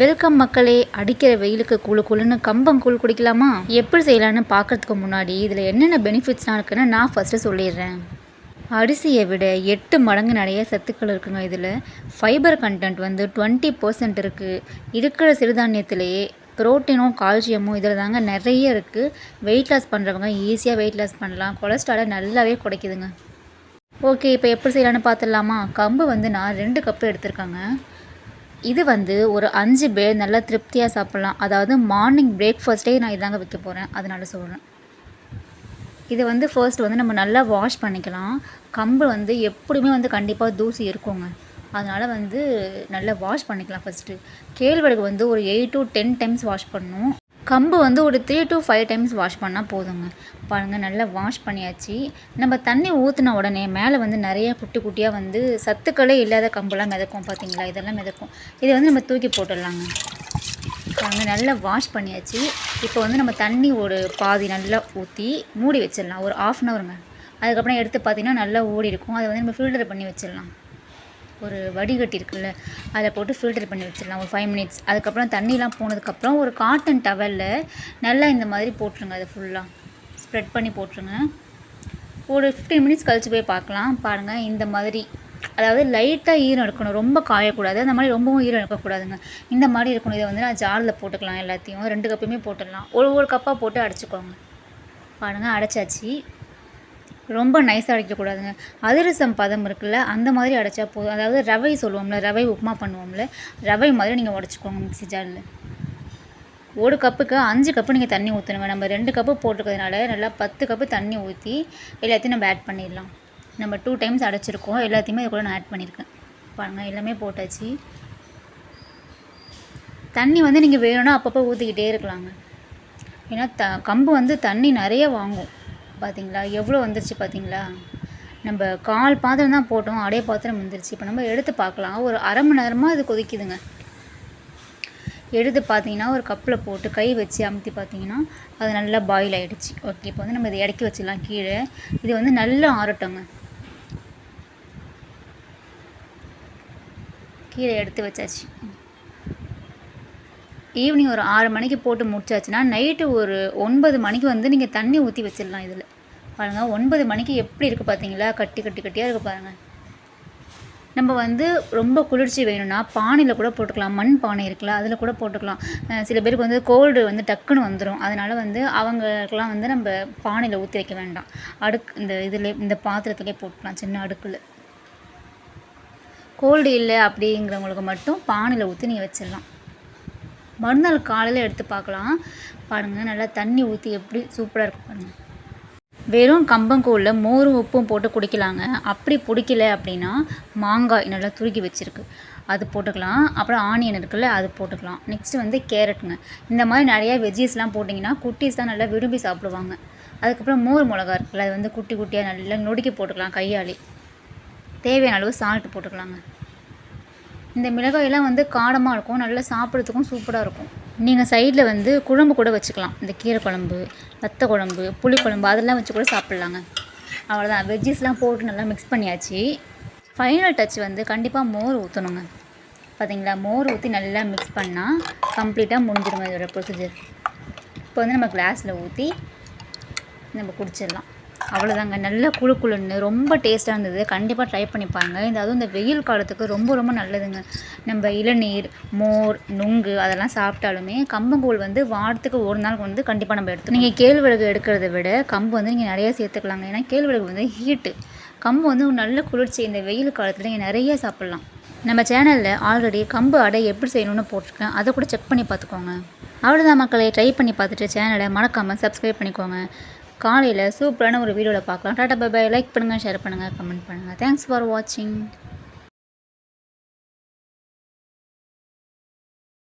Welcome மக்களே அடிக்கிற வெயிலுக்கு குழு குழுன்னு கம்பம் கூழ் குடிக்கலாமா? எப்படி செய்யலான்னு பார்க்கறதுக்கு முன்னாடி இதில் என்னென்ன பெனிஃபிட்ஸ்லாம் இருக்குன்னு நான் ஃபஸ்ட்டு சொல்லிடுறேன். அரிசியை விட எட்டு மடங்கு நிறைய சத்துக்கள் இருக்குங்க இதில். ஃபைபர் கண்டென்ட் வந்து டுவெண்ட்டி பர்சன்ட் இருக்குது இருக்கிற சிறுதானியத்திலேயே புரோட்டீனும் கால்சியமும் இதில் தாங்க நிறைய இருக்குது வெயிட் லாஸ் பண்ணுறவங்க ஈஸியாக வெயிட் லாஸ் பண்ணலாம். கொலஸ்ட்ராலை நல்லாவே குறைக்குதுங்க. ஓகே இப்போ எப்படி செய்யலான்னு பார்த்துடலாமா? கம்பு வந்து நான் ரெண்டு கப்பு எடுத்திருக்காங்க. இது வந்து ஒரு அஞ்சு பேர் நல்லா திருப்தியாக சாப்பிட்லாம். அதாவது மார்னிங் பிரேக்ஃபாஸ்ட்டே நான் இதாங்க வைக்க போகிறேன் அதனால சொல்கிறேன் இது வந்து ஃபர்ஸ்ட் வந்து நம்ம நல்லா வாஷ் பண்ணிக்கலாம். கம்பு வந்து எப்படியுமே வந்து கண்டிப்பாக தூசி இருக்குங்க. அதனால் வந்து நல்லா வாஷ் பண்ணிக்கலாம் ஃபஸ்ட்டு கேழ்வரகு வந்து ஒரு eight to ten times wash பண்ணணும். கம்பு வந்து ஒரு three to five times wash பண்ணால் போதுங்க. பாருங்கள் நல்லா வாஷ் பண்ணியாச்சு. நம்ம தண்ணி ஊற்றின உடனே மேலே வந்து நிறைய குட்டி குட்டியாக வந்து சத்துக்களே இல்லாத கம்புலாம் மிதக்கும் பார்த்தீங்களா இதெல்லாம் மிதக்கும். இதை வந்து நம்ம தூக்கி போட்டுடலாங்க. பாருங்கள் நல்லா வாஷ் பண்ணியாச்சு. இப்போ வந்து நம்ம தண்ணி ஒரு பாதி நல்லா ஊற்றி மூடி வச்சிடலாம். ஒரு ஆஃப் அன் ஹவருங்க அதுக்கப்புறம் எடுத்து பார்த்தீங்கன்னா நல்லா ஓடி இருக்கும் அதை வந்து நம்ம ஃபில்டர் பண்ணி வச்சிடலாம். ஒரு வடிகட்டி இருக்குல்ல அதில் போட்டு ஃபில்டர் பண்ணி வச்சிடலாம் ஒரு ஃபைவ் மினிட்ஸ் அதுக்கப்புறம் தண்ணிலாம் போனதுக்கப்புறம் ஒரு காட்டன் டவலில் நல்லா இந்த மாதிரி போட்டுருங்க அதை ஃபுல்லாக ஸ்ப்ரெட் பண்ணி போட்டுருங்க. ஒரு ஃபிஃப்டீன் மினிட்ஸ் கழித்து போய் பார்க்கலாம். பாருங்கள் இந்த மாதிரி. அதாவது லைட்டாக ஈரம் இருக்கணும் ரொம்ப காயக்கூடாது. அந்த மாதிரி ரொம்பவும் ஈரம் இருக்கக்கூடாதுங்க இந்த மாதிரி இருக்கணும். இதை வந்து நான் ஜாலில் போட்டுக்கலாம் எல்லாத்தையும். ரெண்டு கப்பையுமே போட்டுடலாம். ஒரு ஒரு கப்பாக போட்டு அடைச்சிக்கோங்க. பாருங்கள் அடைச்சாச்சு. ரொம்ப நைஸாக அடைக்கக்கூடாதுங்க. அதிரசம் பதம் இருக்குல்ல அந்த மாதிரி அடைச்சா போதும். அதாவது ரவை சொல்லுவோம்ல ரவை உப்புமா பண்ணுவோம்ல ரவை மாதிரி நீங்கள் உடச்சிக்கோங்க மிக்ஸி ஜாரில் ஒரு கப்புக்கு அஞ்சு கப்பு நீங்கள் தண்ணி ஊற்றணுங்க நம்ம ரெண்டு கப்பு போட்டுக்கிறதுனால நல்லா பத்து கப்பு தண்ணி ஊற்றி எல்லாத்தையும் நம்ம ஆட் பண்ணிடலாம். நம்ம டூ டைம்ஸ் அடைச்சிருக்கோம். எல்லாத்தையுமே இது கூட நான் ஆட் பண்ணியிருக்கேன் பாருங்கள் எல்லாமே போட்டாச்சு. தண்ணி வந்து நீங்கள் வேணும்னா அப்பப்போ ஊற்றிக்கிட்டே இருக்கலாங்க. ஏன்னா த கம்பு வந்து தண்ணி நிறைய வாங்கும். பார்த்தீங்களா? எவ்வளோ வந்துருச்சு பார்த்தீங்களா? நம்ம கால் பாத்திரம் தான் போட்டோம். அடைய பாத்திரம் வந்துருச்சு. இப்போ நம்ம எடுத்து பார்க்கலாம். ஒரு அரை மணி நேரமாக அது கொதிக்குதுங்க. எடுத்து பார்த்தீங்கன்னா ஒரு கப்பில் போட்டு கை வச்சு அமுத்தி பார்த்தீங்கன்னா அது நல்லா பாயில் ஆகிடுச்சு ஓகே இப்போ வந்து நம்ம இதை இறக்கி வச்சிடலாம் கீழே. இது வந்து நல்லா ஆறட்டுங்க. கீழே எடுத்து வச்சாச்சு. ஈவினிங் ஒரு ஆறு மணிக்கு போட்டு முடிச்சாச்சுன்னா நைட்டு ஒரு ஒன்பது மணிக்கு வந்து நீங்கள் தண்ணி ஊற்றி வச்சிடலாம் இதில். பாருங்கள் ஒன்பது மணிக்கு எப்படி இருக்குது பார்த்தீங்களா கட்டி கட்டி கட்டியாக இருக்குது பாருங்கள் நம்ம வந்து ரொம்ப குளிர்ச்சி வேணும்னா பானையில் கூட போட்டுக்கலாம். மண் பானை இருக்குல்ல அதில் கூட போட்டுக்கலாம். சில பேருக்கு வந்து கோல்டு வந்து டக்குன்னு வந்துடும் அதனால் வந்து அவங்களுக்கெல்லாம் வந்து நம்ம பானையில் ஊற்றி வைக்க வேண்டாம். அடுக்கு இந்த இதில் இந்த பாத்திரத்துலேயே போட்டுக்கலாம் சின்ன அடுக்கில். கோல்டு இல்லை அப்படிங்கிறவங்களுக்கு மட்டும் பானையில் ஊற்றி நீங்கள் வச்சிடலாம். மறுநாள் காலையில் எடுத்து பார்க்கலாம். பாருங்கள் நல்லா தண்ணி ஊற்றி எப்படி சூப்பராக இருக்கும் பாருங்கள் வெறும் கம்பங்கூழில் மோரும் உப்பும் போட்டு குடிக்கலாங்க. அப்படி பிடிக்கல அப்படின்னா மாங்காய் நல்லா துருக்கி வச்சுருக்கு. அது போட்டுக்கலாம். அப்புறம் ஆனியன் இருக்குல்ல அது போட்டுக்கலாம். நெக்ஸ்ட் வந்து கேரட்டுங்க. இந்த மாதிரி நிறையா வெஜ்ஜீஸ்லாம் போட்டிங்கன்னா குட்டீஸ் தான் நல்லா விரும்பி சாப்பிடுவாங்க. அதுக்கப்புறம் மோர் மிளகா இருக்குல்ல அது வந்து குட்டி குட்டியாக நல்லா நொடுக்கி போட்டுக்கலாம் கையாலே. தேவையான அளவு சால்ட் போட்டுக்கலாங்க. இந்த மிளகாயெல்லாம் வந்து காரமாக இருக்கும் நல்லா சாப்பிட்றதுக்கும் சூப்பராக இருக்கும். நீங்கள் சைடில் வந்து குழம்பு கூட வச்சுக்கலாம். இந்த கீரை குழம்பு வத்த குழம்பு புளி குழம்பு அதெல்லாம் வச்சு கூட சாப்பிட்லாங்க. அவ்வளோதான் வெஜ்ஜீஸ்லாம் போட்டு நல்லா மிக்ஸ் பண்ணியாச்சு. ஃபைனல் டச் வந்து கண்டிப்பாக மோர் ஊற்றணுங்க பார்த்தீங்களா மோர் ஊற்றி நல்லா மிக்ஸ் பண்ணால் கம்ப்ளீட்டாக முடிஞ்சிருங்க இதோட ப்ரொசீஜர் இப்போ வந்து நம்ம கிளாஸில் ஊற்றி நம்ம குடிச்சிடலாம். அவ்வளோதாங்க நல்ல குழு குழுன்னு ரொம்ப டேஸ்ட்டாக இருந்தது. கண்டிப்பாக ட்ரை பண்ணிப்பாங்க இந்த அதுவும் இந்த வெயில் காலத்துக்கு ரொம்ப ரொம்ப நல்லதுங்க. நம்ம இளநீர் மோர் நுங்கு அதெல்லாம் சாப்பிட்டாலுமே கம்பங்கூழ் வந்து வாரத்துக்கு ஒரு நாள் வந்து கண்டிப்பாக நம்ம எடுத்து நீங்கள் கேழ்வரகு எடுக்கிறத விட கம்பு வந்து நீங்கள் நிறைய சேர்த்துக்கலாங்க. ஏன்னா கேழ்வரகு வந்து ஹீட்டு கம்பு வந்து ஒரு நல்ல குளிர்ச்சி இந்த வெயில் காலத்தில் நீங்கள் நிறைய சாப்பிட்லாம். நம்ம சேனலில் ஆல்ரெடி கம்பு அடை எப்படி செய்யணும்னு போட்டிருக்கேன். அதை கூட செக் பண்ணி பார்த்துக்கோங்க. அவ்வளோதான் மக்களை. ட்ரை பண்ணி பார்த்துட்டு சேனலை மறக்காமல் சப்ஸ்கிரைப் பண்ணிக்கோங்க. காலையில் சூப்பரான ஒரு வீடியோவில் பார்க்கலாம். டாட்டா பை லைக் பண்ணுங்கள் ஷேர் பண்ணுங்கள் கமெண்ட் பண்ணுங்கள் தேங்க்ஸ் ஃபார் வாட்சிங்